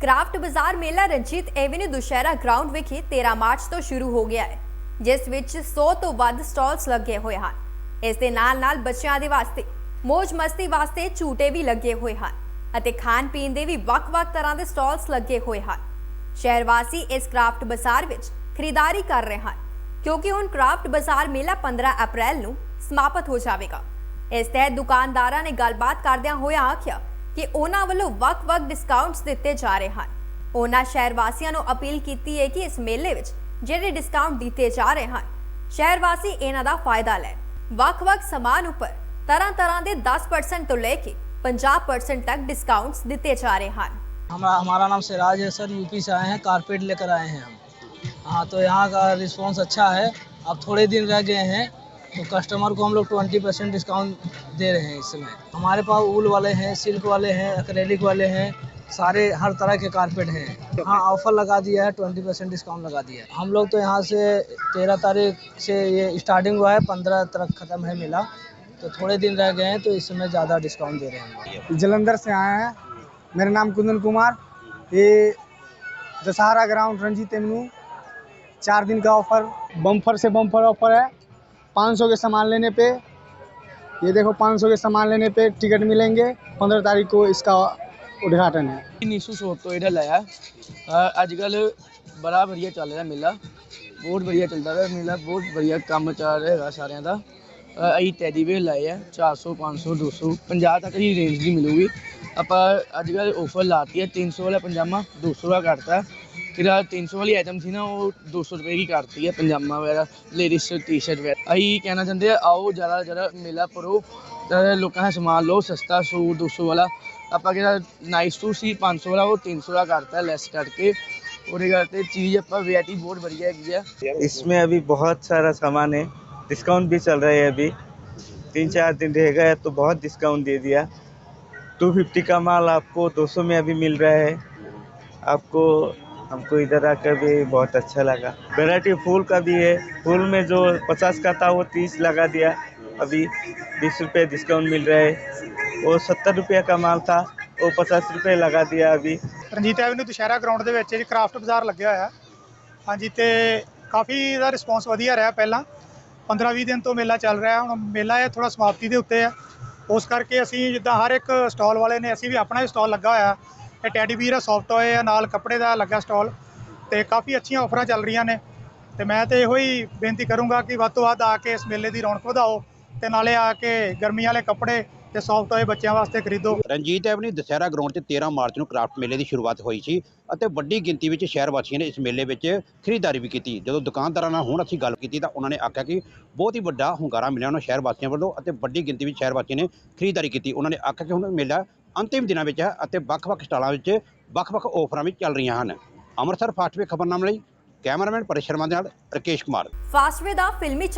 Craft ਬਾਜ਼ਾਰ ਮੇਲਾ Ranjit avenue Dussehra ground ਵਿਖੇ 13 ਮਾਰਚ ਤੋਂ ਸ਼ੁਰੂ ਹੋ ਗਿਆ ਹੈ, ਜਿਸ ਵਿੱਚ 100 ਤੋਂ ਵੱਧ ਸਟਾਲਸ ਲੱਗੇ ਹੋਏ ਹਨ। ਇਸ ਦੇ ਨਾਲ-ਨਾਲ ਬੱਚਿਆਂ ਦੇ ਵਾਸਤੇ, ਮੌਜ ਮਸਤੀ ਵਾਸਤੇ ਝੂਟੇ ਵੀ ਲੱਗੇ ਹੋਏ ਹਨ ਅਤੇ ਖਾਣ ਪੀਣ ਦੇ ਵੀ ਵੱਖ-ਵੱਖ ਤਰ੍ਹਾਂ ਦੇ ਸਟਾਲਸ ਲੱਗੇ ਹੋਏ ਹਨ। ਸ਼ਹਿਰ ਵਾਸੀ ਇਸ ਕ੍ਰਾਫਟ ਬਾਜ਼ਾਰ ਵਿੱਚ ਖਰੀਦਦਾਰੀ ਕਰ ਰਹੇ ਹਨ, ਕਿਉਂਕਿ ਹੁਣ ਕ੍ਰਾਫਟ ਬਾਜ਼ਾਰ ਮੇਲਾ 15 ਅਪ੍ਰੈਲ ਨੂੰ ਸਮਾਪਤ ਹੋ ਜਾਵੇਗਾ। ਇਸ ਤਹਿਤ ਦੁਕਾਨਦਾਰਾਂ ਨੇ ਗੱਲਬਾਤ ਕਰਦਿਆਂ ਹੋਇਆ ਆਖਿਆ ਕਿ ਉਹਨਾਂ ਵੱਲੋਂ ਵੱਖ-ਵੱਖ ਡਿਸਕਾਊਂਟਸ ਦਿੱਤੇ ਜਾ ਰਹੇ ਹਨ ਉਹਨਾਂ ਸ਼ਹਿਰ ਵਾਸੀਆਂ ਨੂੰ ਅਪੀਲ ਕੀਤੀ ਹੈ ਕਿ ਇਸ ਮੇਲੇ ਵਿੱਚ ਜਿਹੜੇ ਡਿਸਕਾਊਂਟ ਦਿੱਤੇ ਜਾ ਰਹੇ ਹਨ ਸ਼ਹਿਰ ਵਾਸੀ ਇਹਨਾਂ ਦਾ ਫਾਇਦਾ ਲੈਣ ਵੱਖ-ਵੱਖ ਸਮਾਨ ਉੱਪਰ ਤਰ੍ਹਾਂ-ਤਰ੍ਹਾਂ ਦੇ 10% ਤੋਂ ਲੈ ਕੇ 50% ਤੱਕ ਡਿਸਕਾਊਂਟਸ ਦਿੱਤੇ ਜਾ ਰਹੇ ਹਨ हमारा हमारा नाम सिराज है सर यूपी से आए हैं कारपेट लेकर आए हैं हम हाँ तो यहाँ का रिस्पांस अच्छा है अब थोड़े दिन रह गए हैं तो कस्टमर को हम लोग ट्वेंटी परसेंट डिस्काउंट दे रहे हैं इस समय। हमारे पास ऊल वाले हैं सिल्क वाले हैं अक्रेलिक वाले हैं सारे हर तरह के कारपेट हैं। हाँ ऑफ़र लगा दिया है ट्वेंटी परसेंट डिस्काउंट लगा दिया है। हम लोग तो यहाँ से तेरह तारीख से ये स्टार्टिंग हुआ है पंद्रह तक ख़त्म है मेला। तो थोड़े दिन रह गए हैं तो इस समय ज़्यादा डिस्काउंट दे रहे हैं जलंधर से आए हैं। मेरा नाम कुंदन कुमार। ये दशहरा ग्राउंड रंजीत एवेन्यू। चार दिन का ऑफ़र बम्फर से बम्फर ऑफ़र है। 500 के सामान लेने पे ये देखो 500 के सामान लेने पे टिकट मिलेंगे 15 तारीख को इसका उद्घाटन है ਨੀਸੂ ਸੋਪ ਤੋਂ ਇਹਦਾ ਲਿਆ ਅੱਜ ਕੱਲ ਬੜਾ ਵਧੀਆ ਚੱਲ ਰਿਹਾ ਮੇਲਾ ਬਹੁਤ ਵਧੀਆ ਚੱਲਦਾ ਰਿਹਾ ਮੇਲਾ ਬਹੁਤ ਵਧੀਆ ਕੰਮ ਚੱਲ ਰਿਹਾ ਹੈਗਾ ਸਾਰਿਆਂ ਦਾ ਅਹ ਅਸੀਂ ਟੈਡੀ ਵੇਅਰ ਲਾਏ ਆ 400 500 200 50 ਤੱਕ ਦੀ ਰੇਂਜ ਦੀ ਮਿਲੂਗੀ ਆਪਾਂ ਅੱਜ ਕੱਲ ਆਫਰ ਲਾਤੀ ਹੈ 300 ਵਾਲਾ ਪਜਾਮਾ 200 ਦਾ ਕਰਤਾ ਜਿਹੜਾ 300 ਵਾਲੀ ਆਈਟਮ ਸੀ ਨਾ ਉਹ 200 ਰੁਪਏ ਦੀ ਕਰਤੀ ਹੈ ਪਜਾਮਾ ਵਗੈਰਾ ਲੇਡੀਜ਼ ਟੀ-ਸ਼ਰਟ ਵਗੈਰਾ ਅਸੀਂ ਕਹਿਣਾ ਚਾਹੁੰਦੇ ਆ ਆਓ ਜ਼ਿਆਦਾ ਜ਼ਿਆਦਾ ਮੇਲਾ ਭਰੋ ਤੇ ਲੋਕਾਂ ਦਾ ਸਮਾਨ ਲਓ ਸਸਤਾ ਸੂਟ 200 ਵਾਲਾ ਆਪਾਂ ਜਿਹੜਾ ਨਾਈਸ ਟੂ ਸੀ 500 ਵਾਲਾ ਉਹ 300 ਦਾ ਕਰਤਾ ਲੈਸ ਕਰਕੇ ਉਹਦੇ ਕਰਕੇ ਚੀਜ਼ ਆਪਾਂ ਵੈਰਾਈਟੀ ਬਹੁਤ ਵਧੀਆ ਹੈਗੀ ਆ इसमें अभी बहुत सारा सामान है डिस्काउंट भी चल रहा है अभी तीन चार दिन रहेगा तो बहुत डिस्काउंट दे दिया टू फिफ्टी का माल आपको दो सौ में अभी मिल रहा है आपको हमको इधर आकर भी बहुत अच्छा लगा वैरायटी फूल का भी है फूल में जो पचास का था वो तीस लगा दिया अभी बीस रुपये डिस्काउंट मिल रहा है वो सत्तर रुपये का माल था वो पचास रुपये लगा दिया अभी ਰਣਜੀਤ ਐਵੇਨਿਊ ਦੁਸ਼ਹਿਰਾ ਗਰਾਊਂਡ ਦੇ ਵਿੱਚ ਜੀ ਕ੍ਰਾਫਟ ਬਾਜ਼ਾਰ ਲੱਗਿਆ ਹੋਇਆ ਹਾਂਜੀ ਤੇ ਕਾਫੀ ਇਹਦਾ ਰਿਸਪੌਂਸ ਵਧੀਆ ਰਿਹਾ ਪਹਿਲਾਂ 15-20 ਦਿਨ ਤੋਂ ਮੇਲਾ ਚੱਲ ਰਿਹਾ ਹੁਣ ਮੇਲਾ ਇਹ ਥੋੜਾ ਸਮਾਪਤੀ ਦੇ ਉੱਤੇ ਹੈ ਉਸ ਕਰਕੇ ਅਸੀਂ ਜਿੱਦਾਂ ਹਰ ਇੱਕ ਸਟਾਲ ਵਾਲੇ ਨੇ ਅਸੀਂ ਵੀ ਆਪਣਾ ਹੀ ਸਟਾਲ ਲੱਗਾ ਹੋਇਆ ਇਹ ਟੈਡੀ ਵੀਰ ਆ ਸੌਫਟ ਟੋਏ ਆ, ਨਾਲ ਕੱਪੜੇ ਦਾ ਲੱਗਾ ਸਟਾਲ ਤੇ ਕਾਫੀ ਅੱਛੀਆਂ ਆਫਰਾਂ ਚੱਲ ਰਹੀਆਂ ਨੇ। ਤੇ ਮੈਂ ਤੇ ਇਹੋ ਹੀ ਬੇਨਤੀ ਕਰੂੰਗਾ ਕਿ ਵੱਧ ਤੋਂ ਵੱਧ ਆ ਕੇ ਇਸ ਮੇਲੇ ਦੀ ਰੌਣਕ ਵਧਾਓ ਤੇ ਨਾਲੇ ਆ ਕੇ ਗਰਮੀ ਵਾਲੇ ਕੱਪੜੇ ਤੇ ਸੌਫਟ ਟੋਏ ਬੱਚਿਆਂ ਵਾਸਤੇ ਖਰੀਦੋ। ਰਣਜੀਤ ਐਵਨਿਊ ਦੁਸਹਿਰਾ ਗਰਾਊਂਡ 'ਚ 13 ਮਾਰਚ ਨੂੰ ਕ੍ਰਾਫਟ ਮੇਲੇ ਦੀ ਸ਼ੁਰੂਆਤ ਹੋਈ ਸੀ ਅਤੇ ਵੱਡੀ ਗਿਣਤੀ ਵਿੱਚ ਸ਼ਹਿਰ ਵਾਸੀਆਂ ਨੇ ਇਸ ਮੇਲੇ ਵਿੱਚ ਖਰੀਦਦਾਰੀ ਵੀ ਕੀਤੀ। ਜਦੋਂ ਦੁਕਾਨਦਾਰਾਂ ਨਾਲ ਹੁਣ ਅਸੀਂ ਗੱਲ ਕੀਤੀ ਤਾਂ ਉਹਨਾਂ ਨੇ ਆਖਿਆ ਕਿ ਬਹੁਤ ਹੀ ਵੱਡਾ ਹੁੰਗਾਰਾ ਮਿਲਿਆ ਉਹਨਾਂ ਸ਼ਹਿਰ ਵਾਸੀਆਂ ਵੱਲੋਂ ਅਤੇ ਵੱਡੀ ਗਿਣਤੀ ਵਿੱਚ ਸ਼ਹਿਰ ਵਾਸੀਆਂ ਨੇ ਖਰੀਦਦਾਰੀ ਕੀਤੀ। ਉਹਨਾਂ ਨੇ ਆਖਿਆ ਕਿ ਹੁਣ ਮੇਲਾ ਅੰਤਿਮ ਦਿਨਾਂ ਵਿੱਚ ਹੈ ਅਤੇ ਵੱਖ-ਵੱਖ ਸਟਾਲਾਂ ਵਿੱਚ ਵੱਖ-ਵੱਖ ਆਫਰਾਂ ਵੀ ਚੱਲ ਰਹੀਆਂ ਹਨ। ਅੰਮ੍ਰਿਤਸਰ ਫਾਸਟਵੇ ਖਬਰਨਾਮੇ ਲਈ ਕੈਮਰਾਮੈਨ ਪਰੇਸ਼ ਦੇ ਨਾਲ ਰਕੇਸ਼ ਕੁਮਾਰ। ਫਾਸਟਵੇ ਦਾ ਫਿਲਮੀ